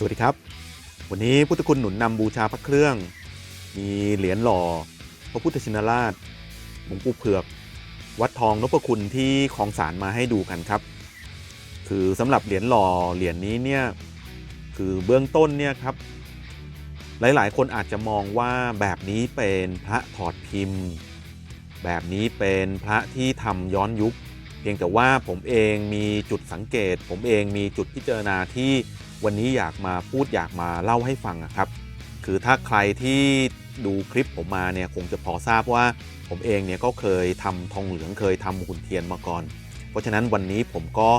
สวัสดีครับ วันนี้พุทธคุณหนุนนำบูชาพระเครื่อง มีเหรียญหล่อ พระพุทธชินราชหลวงปู่เผือก วัดทองนพคุณที่คลองสารมาให้ดูกันครับ คือสำหรับเหรียญหล่อเหรียญนี้เนี่ยคือเบื้องต้นเนี่ยครับ หลายๆ คนอาจจะมองว่าแบบนี้เป็นพระถอดพิมพ์ แบบนี้เป็นพระที่ทำย้อนยุค เพียงแต่ว่าผมเองมีจุดสังเกต ผมเองมีจุดพิจารณาที่ วันนี้อยากมาพูดอยากมาเล่าให้ฟังอะครับ คือถ้าใครที่ดูคลิปผมมาเนี่ยคงจะพอทราบว่าผมเองเนี่ยก็เคยทำทองเหลืองเคยทำหุ่นเทียนมาก่อน เพราะฉะนั้นวันนี้ผมก็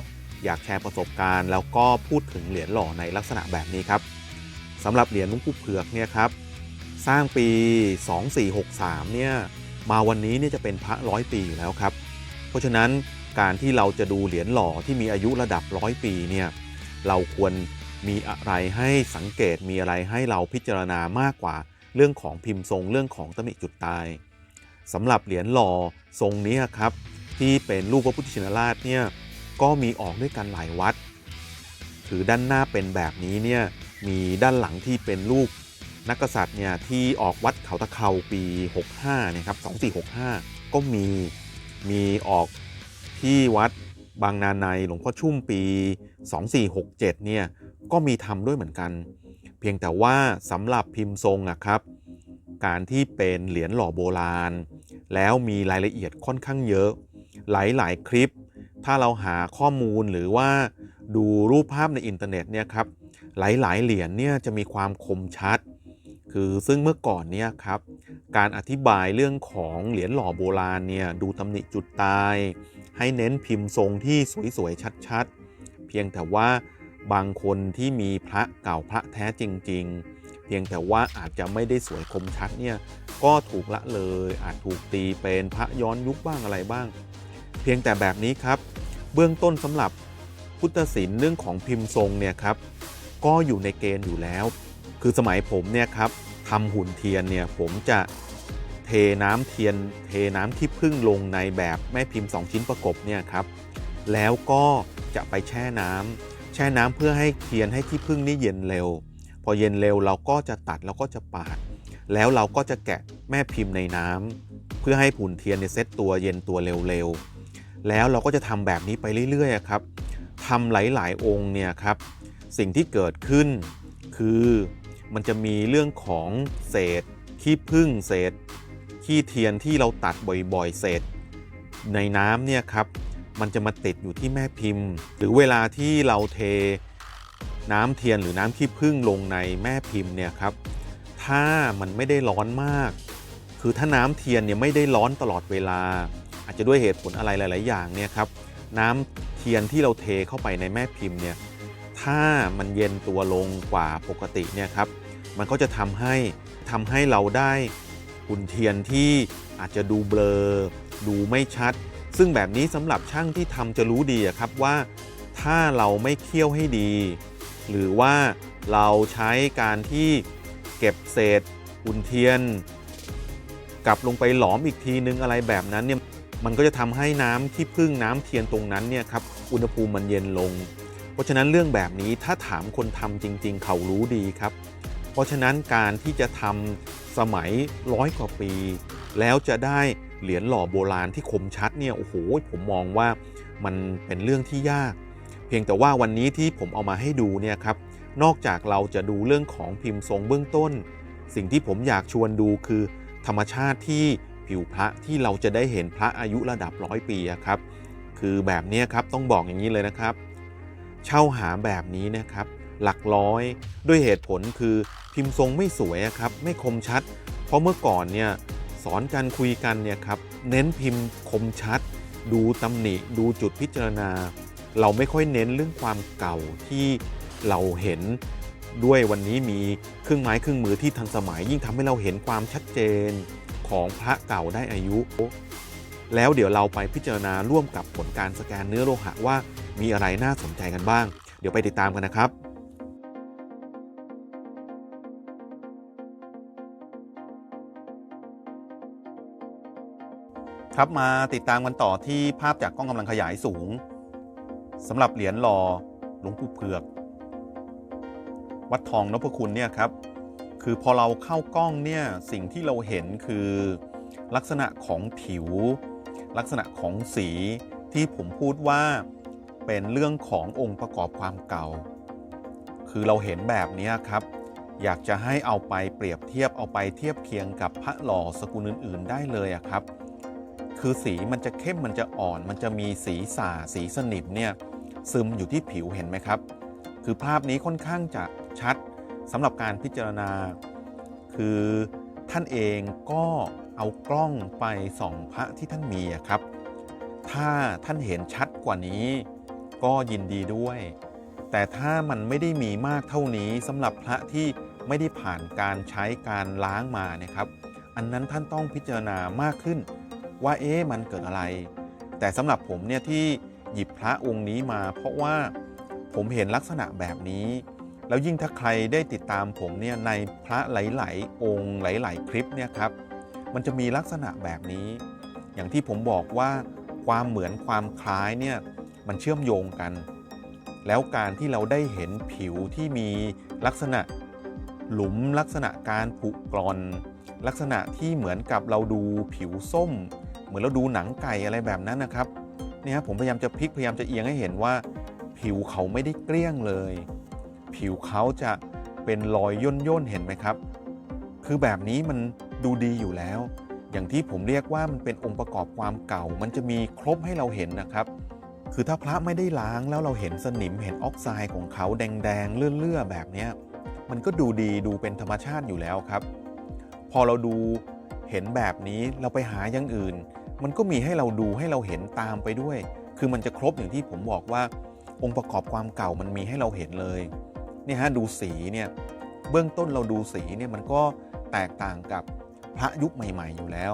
อยากแชร์ประสบการณ์ แล้วก็พูดถึงเหรียญหล่อในลักษณะแบบนี้ครับสำหรับเหรียญลุงปู่เผือกเนี่ยครับสร้างปี 2463เนี่ยมาวันนี้เนี่ยจะเป็นพระร้อยปีอยู่แล้วครับ เพราะฉะนั้นการที่เราจะดูเหรียญหล่อที่มีอายุระดับร้อยปีเนี่ยเราควร มีอะไรให้สังเกตมีอะไรให้เราพิจารณามากกว่า เรื่องของพิมพ์ทรงเรื่องของตำหนิจุดตายสำหรับเหรียญหล่อทรงนี้ครับ ที่เป็นรูปพระพุทธชินราชเนี่ยก็มีออกด้วยกันหลายวัดคือด้านหน้าเป็นแบบนี้เนี่ยมีด้านหลังที่เป็นรูปนักกษัตริย์เนี่ยที่ออกวัดเขาตะเคีปี 65เนี่ยครับ2465 ก็มีมีออกที่วัดบางนาในหลวงพ่อชุ่มปี 2467เนี่ย ก็มีทำด้วยเหมือนกัน เพียงแต่ว่าสำหรับพิมพ์ทรงอะครับ การที่เป็นเหรียญหล่อโบราณ แล้วมีรายละเอียดค่อนข้างเยอะ หลาย ๆ คลิป ถ้าเราหาข้อมูลหรือว่าดูรูปภาพในอินเทอร์เน็ตเนี่ยครับหลาย ๆ เหรียญเนี่ยจะมีความคมชัด คือซึ่งเมื่อก่อนเนี่ยครับการอธิบายเรื่องของเหรียญหล่อโบราณเนี่ยดูตำหนิจุดตาย ให้เน้นพิมพ์ทรงที่สวย ๆ ชัด ๆ เพียงแต่ว่า บางคนที่มีพระเก่าพระแท้จริง ๆ เพียงแต่ว่าอาจจะไม่ได้สวยคมชัดเนี่ยก็ถูกละเลยอาจถูกตีเป็นพระย้อนยุคบ้างอะไรบ้าง เพียงแต่แบบนี้ครับ เบื้องต้นสำหรับพุทธศิลป์เรื่องของพิมพ์ทรงเนี่ยครับก็อยู่ในเกณฑ์อยู่แล้ว คือสมัยผมเนี่ยครับทำหุ่นเทียนเนี่ยผมจะเทน้ำเทียน เทน้ำที่พึ่งลงในแบบแม่พิมพ์ 2 ชิ้นประกบเนี่ยครับแล้วก็จะไปแช่น้ำแช่น้ำเพื่อให้เทียนให้ที่พึ่งนี่เย็นเร็ว พอเย็นเร็วเราก็จะตัดแล้วก็จะปาด แล้วเราก็จะแกะแม่พิมพ์ในน้ำเพื่อให้หุ่นเทียนในยเซตตัวเย็นตัวเร็วๆแล้วเราก็จะทำแบบนี้ไปเรื่อยๆครับทำหลายๆองค์เนี่ยครับสิ่งที่เกิดขึ้น คือมันจะมีเรื่องของเศษขี้ผึ้งเศษขี้เทียนที่เราตัดบ่อยๆ เศษ ในน้ำเนี่ยครับ มันจะมาติดอยู่ที่แม่พิมพ์ หรือเวลาที่เราเทน้ำเทียนหรือน้ำขี้ผึ้งลงในแม่พิมพ์เนี่ยครับ ถ้ามันไม่ได้ร้อนมาก คือถ้าน้ำเทียนเนี่ยไม่ได้ร้อนตลอดเวลา อาจจะด้วยเหตุผลอะไรหลาย ๆ อย่างเนี่ยครับ น้ำเทียนที่เราเทเข้าไปในแม่พิมพ์เนี่ย ถ้ามันเย็นตัวลงกว่าปกติเนี่ยครับ มันก็จะทำให้ทำให้เราได้หุ่นเทียนที่อาจจะดูเบลอ ดูไม่ชัด ซึ่งแบบนี้สำหรับช่างที่ทำจะรู้ดีครับว่า ถ้าเราไม่เคี่ยวให้ดี หรือว่าเราใช้การที่เก็บเศษหุ่นเทียน กลับลงไปหลอมอีกทีนึงอะไรแบบนั้นเนี่ยมันก็จะทำให้น้ำที่พึ่งน้ำเทียนตรงนั้นเนี่ยครับอุณหภูมิมันเย็นลง เพราะฉะนั้นเรื่องแบบนี้ถ้าถามคนทำจริง ๆ เขารู้ดีครับ เพราะฉะนั้นการที่จะทำสมัยร้อยกว่าปี แล้วจะได้ เหรียญหล่อโบราณที่คมชัดเนี่ยโอ้โหผมมองว่ามันเป็นเรื่องที่ยาก เพียงแต่ว่าวันนี้ที่ผมเอามาให้ดูเนี่ยครับนอกจากเราจะดูเรื่องของพิมพ์ทรงเบื้องต้น สิ่งที่ผมอยากชวนดูคือ ธรรมชาติที่ผิวพระที่เราจะได้เห็นพระอายุระดับร้อยปีครับคือแบบนี้ครับต้องบอกอย่างนี้เลยนะครับ เช่าหาแบบนี้นะครับ หลักร้อยด้วยเหตุผลคือพิมพ์ทรงไม่สวยครับไม่คมชัด เพราะเมื่อก่อนเนี่ย สอนกันคุยกันเนี่ยครับเน้นพิมพ์คมชัด ดูตำหนิดูจุดพิจารณา เราไม่ค่อยเน้นเรื่องความเก่าที่เราเห็นด้วยวันนี้มีเครื่องไม้เครื่องมือที่ทันสมัย ยิ่งทำให้เราเห็นความชัดเจนของพระเก่าได้อายุ แล้วเดี๋ยวเราไปพิจารณาร่วมกับผลการสแกนเนื้อโลหะว่ามีอะไรน่าสนใจกันบ้าง เดี๋ยวไปติดตามกันนะครับ ครับมาติดตามกันต่อที่ภาพจากกล้องกำลังขยายสูงสำหรับเหรียญหล่อหลวงปู่เผือก วัดทองนพคุณเนี่ยครับคือพอเราเข้ากล้องเนี่ยสิ่งที่เราเห็นคือลักษณะของผิว ลักษณะของสีที่ผมพูดว่าเป็นเรื่องขององค์ประกอบความเก่า คือเราเห็นแบบนี้ครับ อยากจะให้เอาไปเปรียบเทียบเอาไปเทียบเคียงกับพระหล่อสกุลอื่น ๆ ได้เลยครับ คือสีมันจะเข้มมันจะอ่อน มันจะมีสีสาสีสนิมเนี่ยซึมอยู่ที่ผิวเห็นไหมครับ คือภาพนี้ค่อนข้างจะชัดสำหรับการพิจารณา คือท่านเองก็เอากล้องไปส่องพระที่ท่านมีครับ ถ้าท่านเห็นชัดกว่านี้ ก็ยินดีด้วย แต่ถ้ามันไม่ได้มีมากเท่านี้สำหรับพระที่ไม่ได้ผ่านการใช้การล้างมาเนี่ยครับ อันนั้นท่านต้องพิจารณามากขึ้น ว่าเอ๊ะมันเกิดอะไร แต่สำหรับผมเนี่ยที่หยิบพระองค์นี้มา เพราะว่าผมเห็นลักษณะแบบนี้ แล้วยิ่งถ้าใครได้ติดตามผมเนี่ยในพระหลาย ๆ องค์หลาย ๆ คลิปเนี่ยครับมันจะมีลักษณะแบบนี้ อย่างที่ผมบอกว่าความเหมือนความคล้ายเนี่ยมันเชื่อมโยงกัน แล้วการที่เราได้เห็นผิวที่มีลักษณะหลุมลักษณะการผุกร่อน ลักษณะที่เหมือนกับเราดูผิวส้ม เหมือนเราดูหนังไก่อะไรแบบนั้นนะครับเนี่ยผมพยายามจะพลิกพยายามจะเอียงให้เห็นว่า ผิวเขาไม่ได้เกลี้ยงเลย ผิวเขาจะเป็นรอยย่นย่นๆเห็นไหมครับ คือแบบนี้มันดูดีอยู่แล้ว อย่างที่ผมเรียกว่ามันเป็นองค์ประกอบความเก่า มันจะมีครบให้เราเห็นนะครับ คือถ้าพระไม่ได้ล้างแล้วเราเห็นสนิมเห็นออกไซด์ของเขาแดงๆเลื่อๆแบบนี้มันก็ดูดีดูเป็นธรรมชาติอยู่แล้วครับ พอเราดูเห็นแบบนี้เราไปหาอย่างอื่น มันก็มีให้เราดูให้เราเห็นตามไปด้วย คือมันจะครบอย่างที่ผมบอกว่า องค์ประกอบความเก่ามันมีให้เราเห็นเลยเนี่ยฮะดูสีเนี่ยเบื้องต้นเราดูสีเนี่ยมันก็แตกต่างกับพระยุคใหม่ ๆ อยู่แล้ว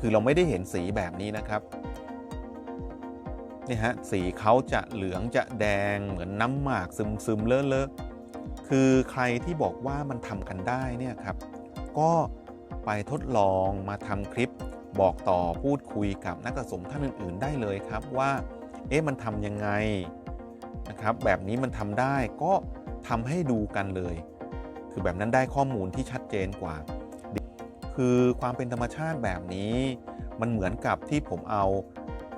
คือเราไม่ได้เห็นสีแบบนี้นะครับเนี่ยฮะสีเขาจะเหลืองจะแดงเหมือนน้ำหมากซึมซึมๆเลอะเลอะคือใครที่บอกว่ามันทำกันได้เนี่ยครับ ก็ไปทดลองมาทำคลิป บอกต่อพูดคุยกับนักสะสมท่านอื่น ๆ ได้เลยครับว่าเอ๊ะมันทำยังไงนะครับแบบนี้มันทำได้ก็ทำให้ดูกันเลย คือแบบนั้นได้ข้อมูลที่ชัดเจนกว่า คือความเป็นธรรมชาติแบบนี้มันเหมือนกับที่ผมเอา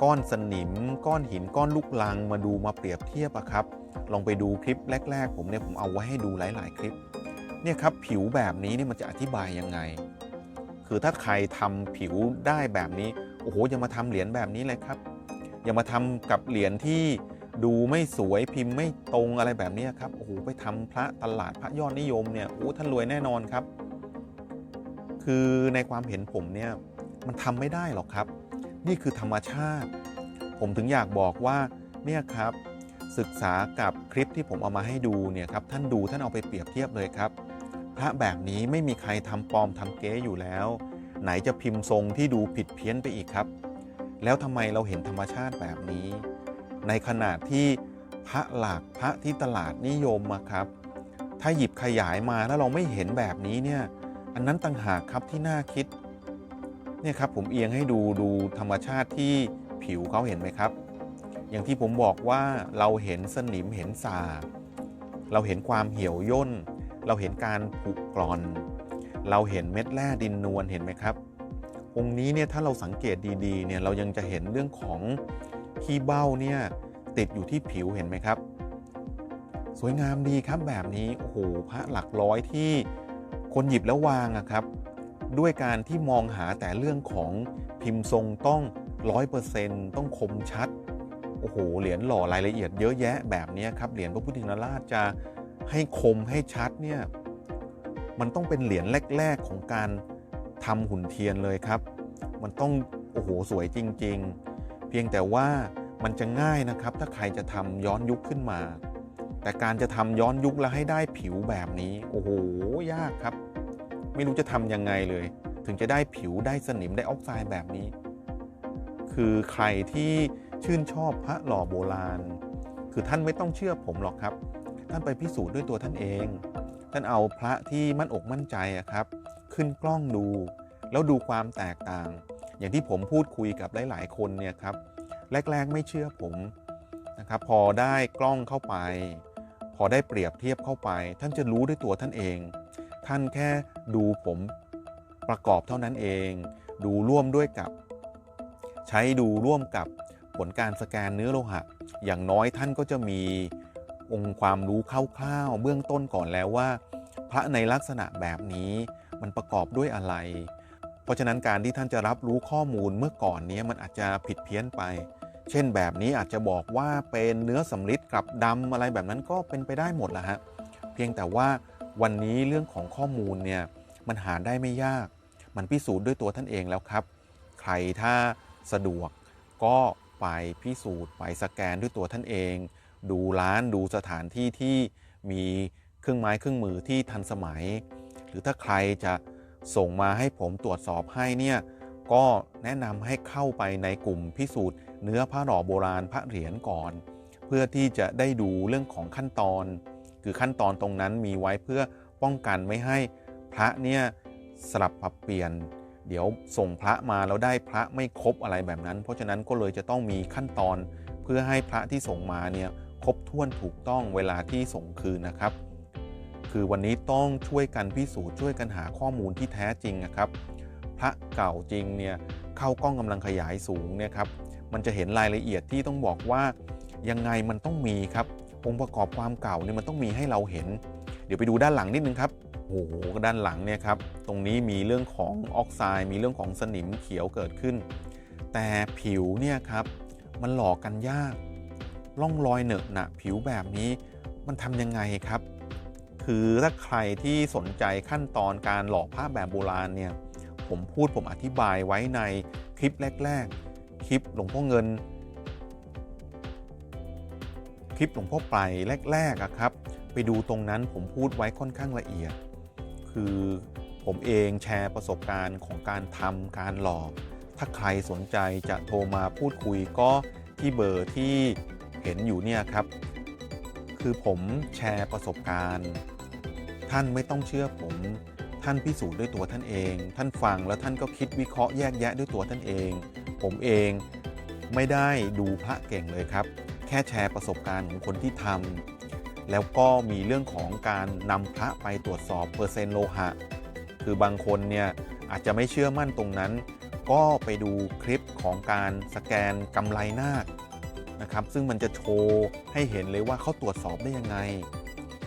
ก้อนสนิม ก้อนหินก้อนลูกลังมาดูมาเปรียบเทียบอะครับ ลองไปดูคลิปแรก ๆ ผมเนี่ยผมเอาไว้ให้ดูหลาย ๆ คลิป เนี่ยครับผิวแบบนี้เนี่ยมันจะอธิบายยังไง คือถ้าใครทำผิวได้แบบนี้ โอ้โหอย่ามาทำเหรียญแบบนี้เลยครับ อย่ามาทำกับเหรียญที่ดูไม่สวยพิมพ์ไม่ตรงอะไรแบบนี้ครับ โอ้โหไปทำพระตลาดพระยอดนิยมเนี่ย โอ้ท่านรวยแน่นอนครับ คือในความเห็นผมเนี่ยมันทำไม่ได้หรอกครับ นี่คือธรรมชาติ ผมถึงอยากบอกว่าเนี่ยครับศึกษากับคลิปที่ผมเอามาให้ดูเนี่ยครับท่านดูท่านเอาไปเปรียบเทียบเลยครับ ระแบบนี้ไม่มีใครทำปลอมทำเก๊อยู่แล้ว ไหนจะพิมพ์ทรงที่ดูผิดเพี้ยนไปอีกครับ แล้วทำไมเราเห็นธรรมชาติแบบนี้ ในขณะที่พระหลักพระที่ตลาดนิยมอะครับ ถ้าหยิบขยายมาแล้วเราไม่เห็นแบบนี้เนี่ยอันนั้นต่างหากครับที่น่าคิดเนี่ยครับผมเอียงให้ดูดูธรรมชาติที่ผิวเขาเห็นไหมครับ อย่างที่ผมบอกว่าเราเห็นสนิมเห็นสาเราเห็นความเหี่ยวย่น เราเห็นการผุกร่อน เราเห็นเม็ดแร่ดินนวลเห็นไหมครับ องค์นี้เนี่ยถ้าเราสังเกตดีๆเนี่ยเรายังจะเห็นเรื่องของขี้เบ้าเนี่ยติดอยู่ที่ผิวเห็นไหมครับ สวยงามดีครับแบบนี้โอ้โหพระหลักร้อยที่คนหยิบแล้ววางอะครับ ด้วยการที่มองหาแต่เรื่องของพิมพ์ทรงต้องร้อยเปอร์เซนต์ต้องคมชัดโอ้โหเหรียญหล่อรายละเอียดเยอะแยะแบบนี้ครับเหรียญพระพุทธินราชจะ ให้คมให้ชัดเนี่ยมันต้องเป็นเหรียญแรก ๆของการทำหุ่นเทียนเลยครับ มันต้องโอ้โหสวยจริง ๆ เพียงแต่ว่ามันจะง่ายนะครับ ถ้าใครจะทำย้อนยุคขึ้นมา แต่การจะทำย้อนยุคแล้วให้ได้ผิวแบบนี้ โอ้โหยากครับ ไม่รู้จะทำยังไงเลย ถึงจะได้ผิวได้สนิมได้ออกไซด์แบบนี้ คือใครที่ชื่นชอบพระหล่อโบราณ คือท่านไม่ต้องเชื่อผมหรอกครับ ท่านไปพิสูจน์ด้วยตัวท่านเอง ท่านเอาพระที่มั่นอกมั่นใจครับ ขึ้นกล้องดู แล้วดูความแตกต่าง อย่างที่ผมพูดคุยกับหลายๆคนเนี่ยครับแรก ๆ ไม่เชื่อผมนะครับ พอได้กล้องเข้าไป พอได้เปรียบเทียบเข้าไป ท่านจะรู้ด้วยตัวท่านเอง ท่านแค่ดูผมประกอบเท่านั้นเอง ดูร่วมด้วยกับ ใช้ดูร่วมกับผลการสแกนเนื้อโลหะ อย่างน้อยท่านก็จะมี องค์ความรู้คร่าวๆเบื้องต้นก่อนแล้วว่า พระในลักษณะแบบนี้มันประกอบด้วยอะไร เพราะฉะนั้นการที่ท่านจะรับรู้ข้อมูลเมื่อก่อนนี้มันอาจจะผิดเพี้ยนไป เช่นแบบนี้อาจจะบอกว่าเป็นเนื้อสำลิดกลับดำอะไรแบบนั้นก็เป็นไปได้หมดละฮะเพียงแต่ว่าวันนี้เรื่องของข้อมูลเนี่ยมันหาได้ไม่ยาก มันพิสูจน์ด้วยตัวท่านเองแล้วครับ ใครถ้าสะดวกก็ไปพิสูจน์ไปสแกนด้วยตัวท่านเอง ดูร้านดูสถานที่ที่มีเครื่องไม้เครื่องมือที่ทันสมัย หรือถ้าใครจะส่งมาให้ผมตรวจสอบให้เนี่ยก็แนะนำให้เข้าไปในกลุ่มพิสูจน์เนื้อพระหล่อโบราณพระเหรียญก่อน เพื่อที่จะได้ดูเรื่องของขั้นตอน คือขั้นตอนตรงนั้นมีไว้เพื่อป้องกันไม่ให้พระเนี่ยสลับปรับเปลี่ยน เดี๋ยวส่งพระมาแล้วได้พระไม่ครบอะไรแบบนั้น เพราะฉะนั้นก็เลยจะต้องมีขั้นตอนเพื่อให้พระที่ส่งมาเนี่ย ครบถ้วนถูกต้องเวลาที่ส่งคืนนะครับ คือวันนี้ต้องช่วยกันพิสูจน์ช่วยกันหาข้อมูลที่แท้จริงนะครับ พระเก่าจริงเนี่ยเข้ากล้องกำลังขยายสูงเนี่ยครับมันจะเห็นรายละเอียดที่ต้องบอกว่ายังไงมันต้องมีครับองค์ประกอบความเก่าเนี่ยมันต้องมีให้เราเห็น เดี๋ยวไปดูด้านหลังนิดนึงครับโอ้โหด้านหลังเนี่ยครับตรงนี้มีเรื่องของออกไซด์มีเรื่องของสนิมเขียวเกิดขึ้น แต่ผิวเนี่ยครับมันหลอกกันยาก ร่องรอยเหนอะหนะผิวแบบนี้มันทำยังไงครับ คือถ้าใครที่สนใจขั้นตอนการหล่อผ้าแบบโบราณเนี่ยผมพูดผมอธิบายไว้ในคลิปแรก ๆ คลิปหลวงพ่อเงิน คลิปหลวงพ่อไปแรกๆอะครับ ไปดูตรงนั้นผมพูดไว้ค่อนข้างละเอียด คือผมเองแชร์ประสบการณ์ของการทำการหล่อถ้าใครสนใจจะโทรมาพูดคุยก็ที่เบอร์ที่ เห็นอยู่เนี่ยครับ คือผมแชร์ประสบการณ์ ท่านไม่ต้องเชื่อผม ท่านพิสูจน์ด้วยตัวท่านเอง ท่านฟังแล้วท่านก็คิดวิเคราะห์แยกแยะด้วยตัวท่านเอง ผมเองไม่ได้ดูพระเก่งเลยครับ แค่แชร์ประสบการณ์ของคนที่ทำแล้วก็มีเรื่องของการนำพระไปตรวจสอบเปอร์เซ็นต์โลหะ คือบางคนเนี่ยอาจจะไม่เชื่อมั่นตรงนั้น ก็ไปดูคลิปของการสแกนกำไรนาค นะครับ ซึ่งมันจะโชว์ให้เห็นเลยว่าเขาตรวจสอบได้ยังไง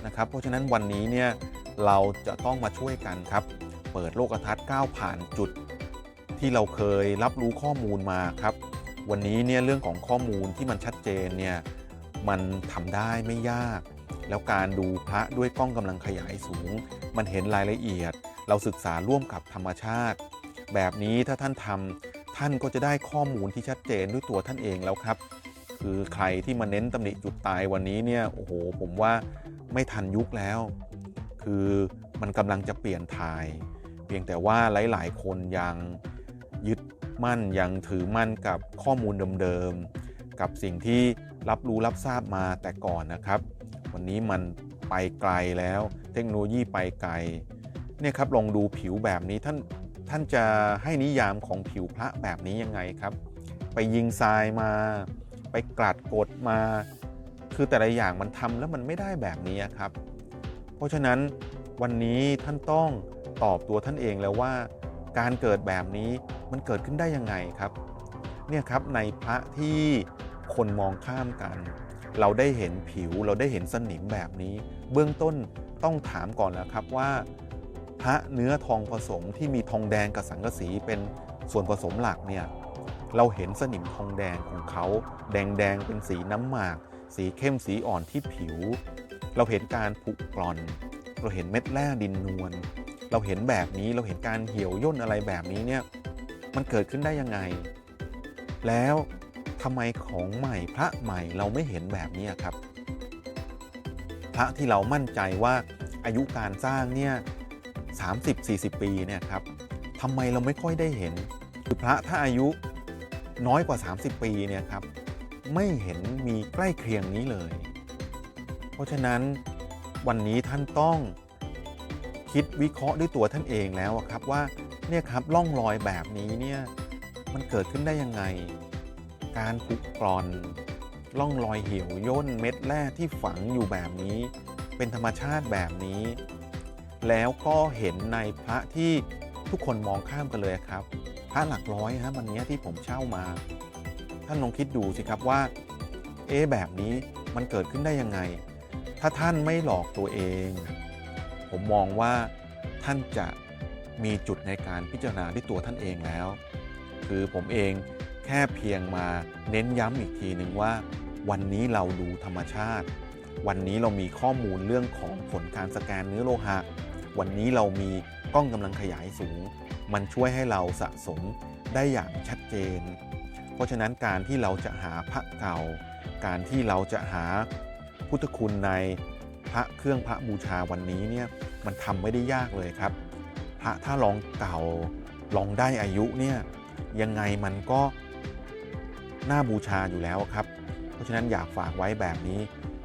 นะครับ เพราะฉะนั้นวันนี้เนี่ยเราจะต้องมาช่วยกันครับ เปิดโลกทัศน์ก้าวผ่านจุดที่เราเคยรับรู้ข้อมูลมาครับ วันนี้เนี่ยเรื่องของข้อมูลที่มันชัดเจนเนี่ยมันทำได้ไม่ยาก แล้วการดูพระด้วยกล้องกำลังขยายสูง มันเห็นรายละเอียด เราศึกษาร่วมกับธรรมชาติ แบบนี้ถ้าท่านทำท่านก็จะได้ข้อมูลที่ชัดเจนด้วยตัวท่านเองแล้วครับ คือใครที่มาเน้นตำหนิจุดตายวันนี้เนี่ยโอ้โหผมว่าไม่ทันยุคแล้ว คือมันกำลังจะเปลี่ยนถ่าย เพียงแต่ว่าหลาย ๆ คนยังยึดมั่นยังถือมั่นกับข้อมูลเดิม ๆ กับสิ่งที่รับรู้รับทราบมาแต่ก่อนนะครับ วันนี้มันไปไกลแล้ว เทคโนโลยีไปไกลเนี่ยครับลองดูผิวแบบนี้ท่านท่านจะให้นิยามของผิวพระแบบนี้ยังไงครับ ไปยิงทรายมา ไปกลัดกดมา คือแต่ละอย่างมันทำแล้วมันไม่ได้แบบนี้ครับ เพราะฉะนั้นวันนี้ท่านต้องตอบตัวท่านเองแล้วว่า การเกิดแบบนี้มันเกิดขึ้นได้ยังไงครับ เนี่ยครับในพระที่คนมองข้ามกัน เราได้เห็นผิวเราได้เห็นสนิมแบบนี้ เบื้องต้นต้องถามก่อนแล้วครับว่า พระเนื้อทองผสมที่มีทองแดงกับสังกะสีเป็นส่วนผสมหลักเนี่ย เราเห็นสนิมทองแดงของเขาแดงแดงๆ เป็นสีน้ำหมาก สีเข้มสีอ่อนที่ผิว เราเห็นการผุกร่อน เราเห็นเม็ดแร่ดินนวลเราเห็นแบบนี้เราเห็นการเหี่ยวย่นอะไรแบบนี้เนี่ยมันเกิดขึ้นได้ยังไง แล้วทำไมของใหม่พระใหม่เราไม่เห็นแบบนี้ครับ พระที่เรามั่นใจว่าอายุการสร้างเนี่ย30-40 ปีเนี่ยครับทำไมเราไม่ค่อยได้เห็น คือพระถ้าอายุ น้อยกว่า 30 ปีเนี่ยครับไม่เห็นมีใกล้เคียงนี้เลย เพราะฉะนั้นวันนี้ท่านต้องคิดวิเคราะห์ด้วยตัวท่านเองแล้วครับว่าเนี่ยครับร่องรอยแบบนี้เนี่ยมันเกิดขึ้นได้ยังไง การผุกร่อนร่องรอยเหี่ยวย่นเม็ดแร่ที่ฝังอยู่แบบนี้ เป็นธรรมชาติแบบนี้ แล้วก็เห็นในพระที่ทุกคนมองข้ามกันเลยครับ ระหลักร้อยฮะวันนี้ที่ผมเช่ามา ท่านลองคิดดูสิครับว่า เอ๊แบบนี้มันเกิดขึ้นได้ยังไง ถ้าท่านไม่หลอกตัวเอง ผมมองว่าท่านจะมีจุดในการพิจารณาด้วยตัวท่านเองแล้ว คือผมเองแค่เพียงมาเน้นย้ำอีกทีหนึ่งว่า วันนี้เราดูธรรมชาติ วันนี้เรามีข้อมูลเรื่องของผลการสแกนเนื้อโลหะ วันนี้เรามีกล้องกำลังขยายสูง มันช่วยให้เราสะสมได้อย่างชัดเจน เพราะฉะนั้นการที่เราจะหาพระเก่า การที่เราจะหาพุทธคุณในพระเครื่องพระบูชาวันนี้เนี่ยมันทำไม่ได้ยากเลยครับ พระถ้าลองเก่าลองได้อายุเนี่ยยังไงมันก็น่าบูชาอยู่แล้วครับ เพราะฉะนั้นอยากฝากไว้แบบนี้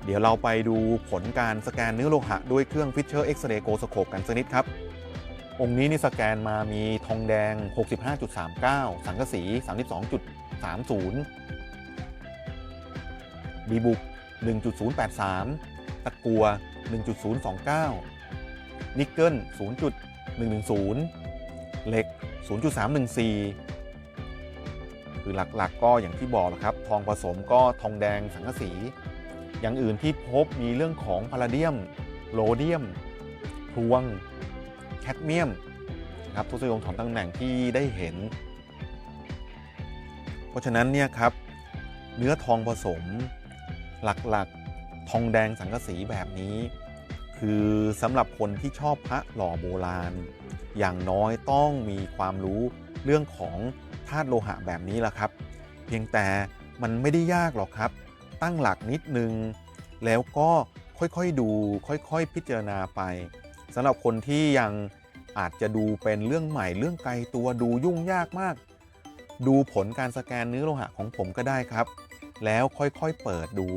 เดี๋ยวเราไปดูผลการสแกนเนื้อโลหะด้วยเครื่อง Fisher X-ray Go Scope กันสักนิดครับ องค์นี้นี่สแกนมามีทองแดง 65.39 สังกะสี 32.30ดีบุก 1.083 ตะกัว 1.029 นิกเกิล 0.110 เหล็ก 0.314 คือหลักๆก็อย่างที่บอกแหละครับ ทองผสมก็ทองแดงสังกะสี อย่างอื่นที่พบมีเรื่องของพาราเดียมโรเดียมพลวง แคดเมียมนะครับทศนิยมของตำแหน่งที่ได้เห็น เพราะฉะนั้นเนี่ยครับเนื้อทองผสมหลักๆทองแดงสังกะสีแบบนี้ คือสำหรับคนที่ชอบพระหล่อโบราณ อย่างน้อยต้องมีความรู้เรื่องของธาตุโลหะแบบนี้แหละครับ เพียงแต่มันไม่ได้ยากหรอกครับ ตั้งหลักนิดนึง แล้วก็ค่อยๆดูค่อยๆพิจารณาไป สำหรับคนที่ยังอาจจะดูเป็นเรื่องใหม่เรื่องไกลตัวดูยุ่งยากมาก ดูผลการสแกนเนื้อโลหะของผมก็ได้ครับ แล้วค่อยๆเปิดดู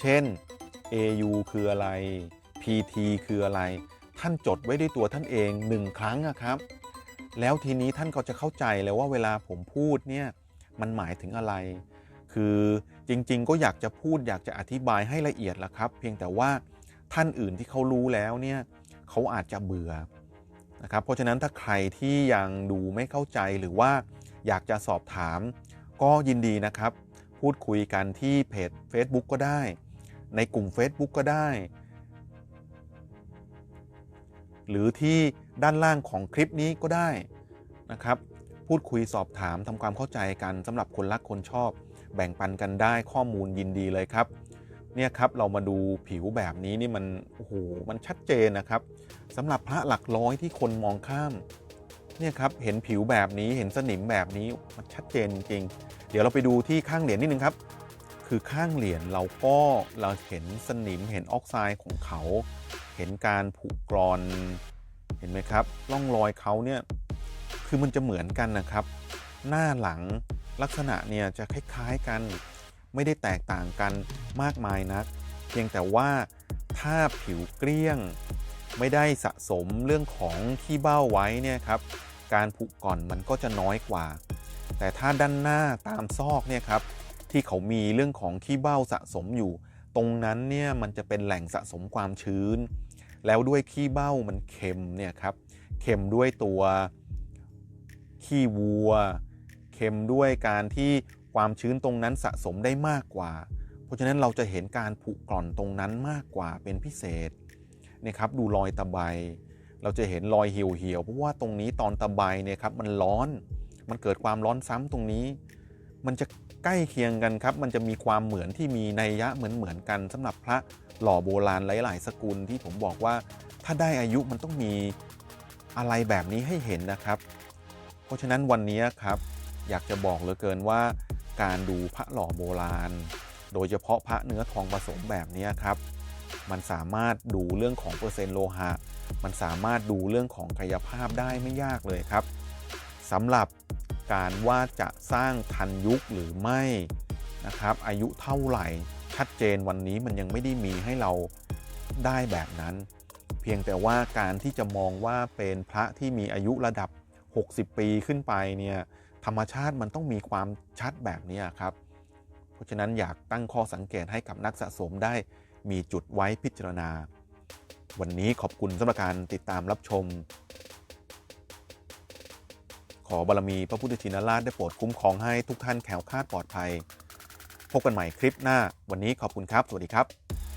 เช่น AU คืออะไร PT คืออะไร ท่านจดไว้ด้วยตัวท่านเองหนึ่งครั้งอะครับ แล้วทีนี้ท่านก็จะเข้าใจแล้วว่าเวลาผมพูดเนี่ยมันหมายถึงอะไร คือจริงๆ ก็อยากจะพูดอยากจะอธิบายให้ละเอียดละครับ เพียงแต่ว่าท่านอื่นที่เขารู้แล้วเนี่ย เขาอาจจะเบื่อนะครับเพราะฉะนั้นถ้าใครที่ยังดูไม่เข้าใจหรือว่าอยากจะสอบถาม ก็ยินดีนะครับ พูดคุยกันที่เพจ Facebook ก็ได้ ในกลุ่ม Facebook ก็ได้ หรือที่ด้านล่างของคลิปนี้ก็ได้นะครับ พูดคุยสอบถามทำความเข้าใจกันสำหรับคนรักคนชอบ แบ่งปันกันได้ข้อมูลยินดีเลยครับ เนี่ยครับเรามาดูผิวแบบนี้นี่มันโอ้โหมันชัดเจนนะครับสำหรับพระหลักร้อยที่คนมองข้ามเนี่ยครับเห็นผิวแบบนี้เห็นสนิมแบบนี้มันชัดเจนจริง เดี๋ยวเราไปดูที่ข้างเหรียญนิดนึงครับ คือข้างเหรียญเราก็เราเห็นสนิมเห็นออกไซด์ของเขา เห็นการผุกร่อนเห็นไหมครับร่องรอยเขาเนี่ยคือมันจะเหมือนกันนะครับ หน้าหลังลักษณะเนี่ยจะคล้าย ๆกัน ไม่ได้แตกต่างกันมากมายนัก เพียงแต่ว่าถ้าผิวเกลี้ยง ไม่ได้สะสมเรื่องของขี้เบ้าไว้เนี่ยครับการผุก่อนมันก็จะน้อยกว่า แต่ถ้าด้านหน้าตามซอกเนี่ยครับที่เขามีเรื่องของขี้เบ้าสะสมอยู่ ตรงนั้นเนี่ยมันจะเป็นแหล่งสะสมความชื้น แล้วด้วยขี้เบ้ามันเค็มเนี่ยครับเค็มด้วยตัวขี้วัว เค็มด้วยการที่ ความชื้นตรงนั้นสะสมได้มากกว่า เพราะฉะนั้นเราจะเห็นการผุกร่อนตรงนั้นมากกว่าเป็นพิเศษนี่ครับดูรอยตะไบเราจะเห็นรอยเหี่ยวๆเพราะว่าตรงนี้ตอนตะไบเนี่ยครับมันร้อน มันเกิดความร้อนซ้ำตรงนี้ มันจะใกล้เคียงกันครับ มันจะมีความเหมือนที่มีนัยยะเหมือนเหมือนๆกันสำหรับพระหล่อโบราณหลาย ๆ สกุลที่ผมบอกว่า ถ้าได้อายุมันต้องมีอะไรแบบนี้ให้เห็นนะครับ เพราะฉะนั้นวันนี้ครับ อยากจะบอกเหลือเกินว่า การดูพระหล่อโบราณ โดยเฉพาะพระเนื้อทองผสมแบบนี้ครับ มันสามารถดูเรื่องของเปอร์เซ็นต์โลหะ มันสามารถดูเรื่องของกายภาพได้ไม่ยากเลยครับสำหรับการว่าจะสร้างทันยุคหรือไม่นะครับ อายุเท่าไหร่ชัดเจนวันนี้มันยังไม่ได้มีให้เราได้แบบนั้น เพียงแต่ว่าการที่จะมองว่าเป็นพระที่มีอายุระดับ 60 ปีขึ้นไปเนี่ย ธรรมชาติมันต้องมีความชัดแบบนี้ครับ เพราะฉะนั้นอยากตั้งข้อสังเกตให้กับนักสะสมได้มีจุดไว้พิจารณา วันนี้ขอบคุณสำหรับการติดตามรับชม ขอบารมีพระพุทธชินราชได้โปรดคุ้มครองให้ทุกท่านแข็งคลาดปลอดภัย พบกันใหม่คลิปหน้า วันนี้ขอบคุณครับ สวัสดีครับ